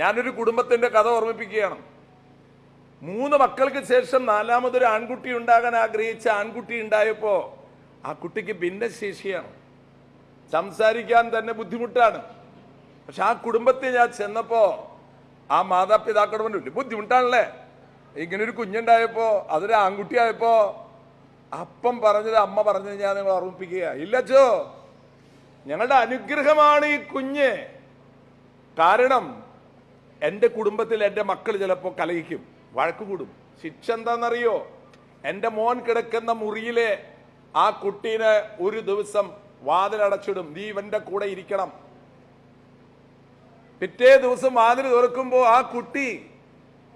ഞാനൊരു കുടുംബത്തിന്റെ കഥ ഓർമ്മിപ്പിക്കുകയാണ്. മൂന്ന് മക്കൾക്ക് ശേഷം നാലാമതൊരു ആൺകുട്ടി ഉണ്ടാകാൻ ആഗ്രഹിച്ച ആൺകുട്ടി ഉണ്ടായപ്പോൾ ആ കുട്ടിക്ക് ഭിന്നശേഷിയാണ് സംസാരിക്കാൻ തന്നെ ബുദ്ധിമുട്ടാണ്. പക്ഷെ ആ കുടുംബത്തിൽ ഞാൻ ചെന്നപ്പോ ആ മാതാപിതാക്കളുടെ മുന്നിൽ ബുദ്ധിമുട്ടാണല്ലേ? ഇങ്ങനെ ഒരു കുഞ്ഞുണ്ടായപ്പോ അതൊരു ആൺകുട്ടിയായപ്പോ അപ്പം പറഞ്ഞത് അമ്മ പറഞ്ഞത് ഞാൻ നിങ്ങൾ ഓർമ്മിപ്പിക്കുക. ഇല്ലച്ചോ ഞങ്ങളുടെ അനുഗ്രഹമാണ് ഈ കുഞ്ഞ്. കാരണം എന്റെ കുടുംബത്തിൽ എന്റെ മക്കൾ ചിലപ്പോൾ കലഹിക്കും. വഴക്ക് കൂടും. ശിക്ഷ എന്താണെന്നറിയോ? എന്റെ മോൻ കിടക്കുന്ന മുറിയിലെ ആ കുട്ടീനെ ഒരു ദിവസം വാതിലടച്ചിടും. നീ ഇവന്റെ കൂടെ ഇരിക്കണം. പിറ്റേ ദിവസം വാതിൽ തുറക്കുമ്പോൾ ആ കുട്ടി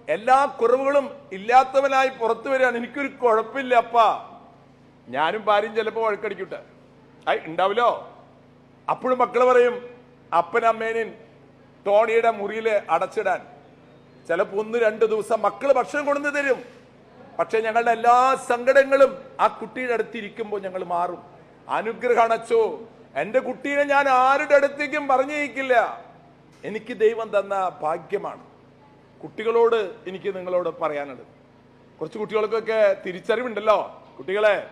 എല്ലാ കുറവുകളും ഇല്ലാത്തവനായി പുറത്തു വരികയാണ്. എനിക്കൊരു കുഴപ്പമില്ല അപ്പാ. ഞാനും ഭാര്യയും ചിലപ്പോൾ വഴക്കടിക്കട്ടെ. ഉണ്ടാവില്ലോ? അപ്പോഴും മക്കൾ പറയും അപ്പനമ്മേനും ടോണിയുടെ മുറിയിൽ അടച്ചിടാൻ. ചിലപ്പോൾ ഒന്ന് രണ്ട് ദിവസം മക്കൾ ഭക്ഷണം കൊണ്ടു തരും. പക്ഷെ ഞങ്ങളുടെ എല്ലാ സങ്കടങ്ങളും ആ കുട്ടിയുടെ അടുത്തിരിക്കുമ്പോൾ ഞങ്ങൾ മാറും. അനുഗ്രഹം അണച്ചോ? എന്റെ കുട്ടീനെ ഞാൻ ആരുടെ അടുത്തേക്കും പറഞ്ഞേക്കില്ല എനിക്ക് ദൈവം തന്ന ഭാഗ്യമാണ്. കുട്ടികളോട് എനിക്ക് നിങ്ങളോട് പറയാനുള്ളത്. കുറച്ച് കുട്ടികൾക്കൊക്കെ തിരിച്ചറിവുണ്ടല്ലോ. കുട്ടികളെ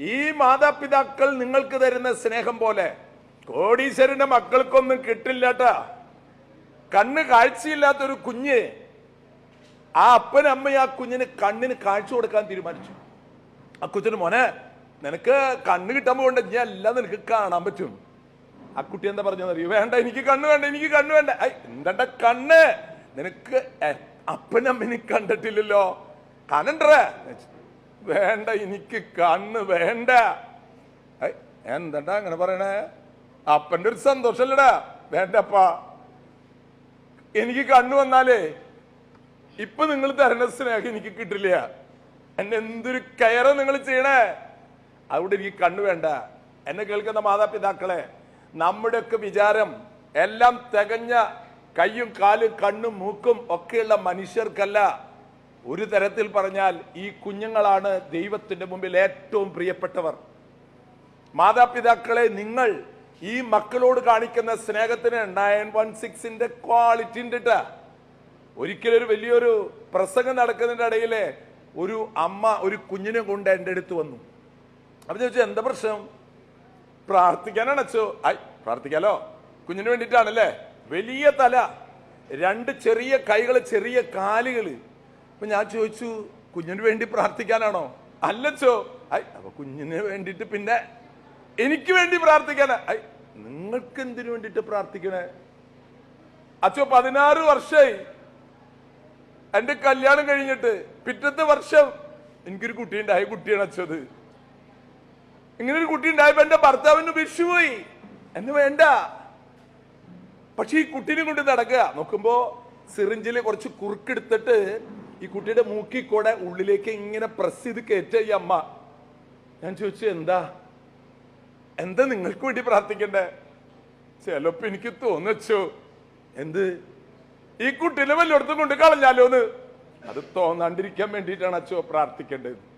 ഈ മാതാപിതാക്കൾ നിങ്ങൾക്ക് തരുന്ന സ്നേഹം പോലെ കോടീശ്വരന്റെ മക്കൾക്കൊന്നും കിട്ടില്ലാട്ടാ കണ്ണ് കാഴ്ചയില്ലാത്ത ഒരു കുഞ്ഞ് ആ അപ്പനമ്മ ആ കുഞ്ഞിന് കണ്ണിന് കാഴ്ച കൊടുക്കാൻ തീരുമാനിച്ചു. ആ കൊച്ചിന് മോനെ നിനക്ക് കണ്ണ് കിട്ടാൻ പോകണ്ട ഞാൻ എല്ലാം നിനക്ക് കാണാൻ പറ്റും. ആ കുട്ടി എന്താ പറഞ്ഞറിയോ വേണ്ട. എനിക്ക് കണ്ണ് വേണ്ട. എനിക്ക് കണ്ണ് വേണ്ട. എന്താ കണ്ണ്? നിനക്ക് അപ്പനമ്മനെ കണ്ടിട്ടില്ലല്ലോ. കാണണ്ടേ വേണ്ട. എനിക്ക് കണ്ണ് വേണ്ട. എന്താ അങ്ങനെ പറയണേ? അപ്പന്റെ ഒരു സന്തോഷല്ലടാ. വേണ്ടപ്പാ. എനിക്ക് കണ്ണു വന്നാലേ ഇപ്പൊ നിങ്ങൾ തരണ സ്നേഹം എനിക്ക് കിട്ടില്ല. എന്നെ എന്തൊരു കയറ നിങ്ങൾ ചെയ്യണേ? അവിടെ എനിക്ക് കണ്ണു വേണ്ട. എന്നെ കേൾക്കുന്ന മാതാപിതാക്കളെ നമ്മുടെയൊക്കെ വിചാരം എല്ലാം തികഞ്ഞ കയ്യും കാലും കണ്ണും മൂക്കും ഒക്കെയുള്ള മനുഷ്യർക്കല്ല. ഒരു തരത്തിൽ പറഞ്ഞാൽ ഈ കുഞ്ഞുങ്ങളാണ് ദൈവത്തിന്റെ മുമ്പിൽ ഏറ്റവും പ്രിയപ്പെട്ടവർ. മാതാപിതാക്കളെ നിങ്ങൾ ഈ മക്കളോട് കാണിക്കുന്ന സ്നേഹത്തിന് നയൻ വൺ സിക്സിന്റെ ക്വാളിറ്റി ഉണ്ട് ട്ടാ. ഒരിക്കലും ഒരു വലിയൊരു പ്രസംഗം നടക്കുന്നതിന്റെ ഇടയിൽ ഒരു അമ്മ ഒരു കുഞ്ഞിനെ കൊണ്ട് എന്റെ അടുത്ത് വന്നു. അപ്പൊ ചോദിച്ചു എന്താ പ്രശ്നം? പ്രാർത്ഥിക്കാനാണ് അച്ഛോ ഐ പ്രാർത്ഥിക്കാലോ? കുഞ്ഞിന് വേണ്ടിയിട്ടാണല്ലേ? വലിയ തല രണ്ട് ചെറിയ കൈകൾ ചെറിയ കാലുകൾ അപ്പൊ ഞാൻ ചോദിച്ചു കുഞ്ഞിന് വേണ്ടി പ്രാർത്ഥിക്കാനാണോ? അല്ലച്ചോ. ഐ അപ്പൊ കുഞ്ഞിന് വേണ്ടിയിട്ട് പിന്നെ എനിക്ക് വേണ്ടി പ്രാർത്ഥിക്കാന. നിങ്ങൾക്ക് എന്തിനു വേണ്ടിയിട്ട് പ്രാർത്ഥിക്കണേ? അച്ചോ പതിനാറ് വർഷമായി എന്റെ കല്യാണം കഴിഞ്ഞിട്ട് പിറ്റത്തെ വർഷം എനിക്കൊരു കുട്ടി ഉണ്ടായ കുട്ടിയാണ് അച്ഛത് ഇങ്ങനെ ഒരു കുട്ടി ഉണ്ടായപ്പോ എന്റെ ഭർത്താവിന് വിഷുപോയി എന്നെ വേണ്ട. പക്ഷെ ഈ കുട്ടീനെ കൊണ്ട് നടക്കുക. നോക്കുമ്പോ സിറിഞ്ചിൽ കുറച്ച് കുറുക്കെടുത്തിട്ട് ഈ കുട്ടിയുടെ മൂക്കി കൂടെ ഉള്ളിലേക്ക് ഇങ്ങനെ പ്രസ് ചെയ്ത് കയറ്റ ഈ അമ്മ. ഞാൻ ചോദിച്ചു എന്താ? എന്താ നിങ്ങൾക്ക് വേണ്ടി പ്രാർത്ഥിക്കണ്ടേ? ചിലപ്പോ എനിക്ക് തോന്നു എന്ത്? ഈ കുട്ടീനെ വല്ലയിടത്തും കൊണ്ട് കളഞ്ഞാലോന്ന്. അത് തോന്നാണ്ടിരിക്കാൻ വേണ്ടിയിട്ടാണ് അച്ചോ പ്രാർത്ഥിക്കേണ്ടത്.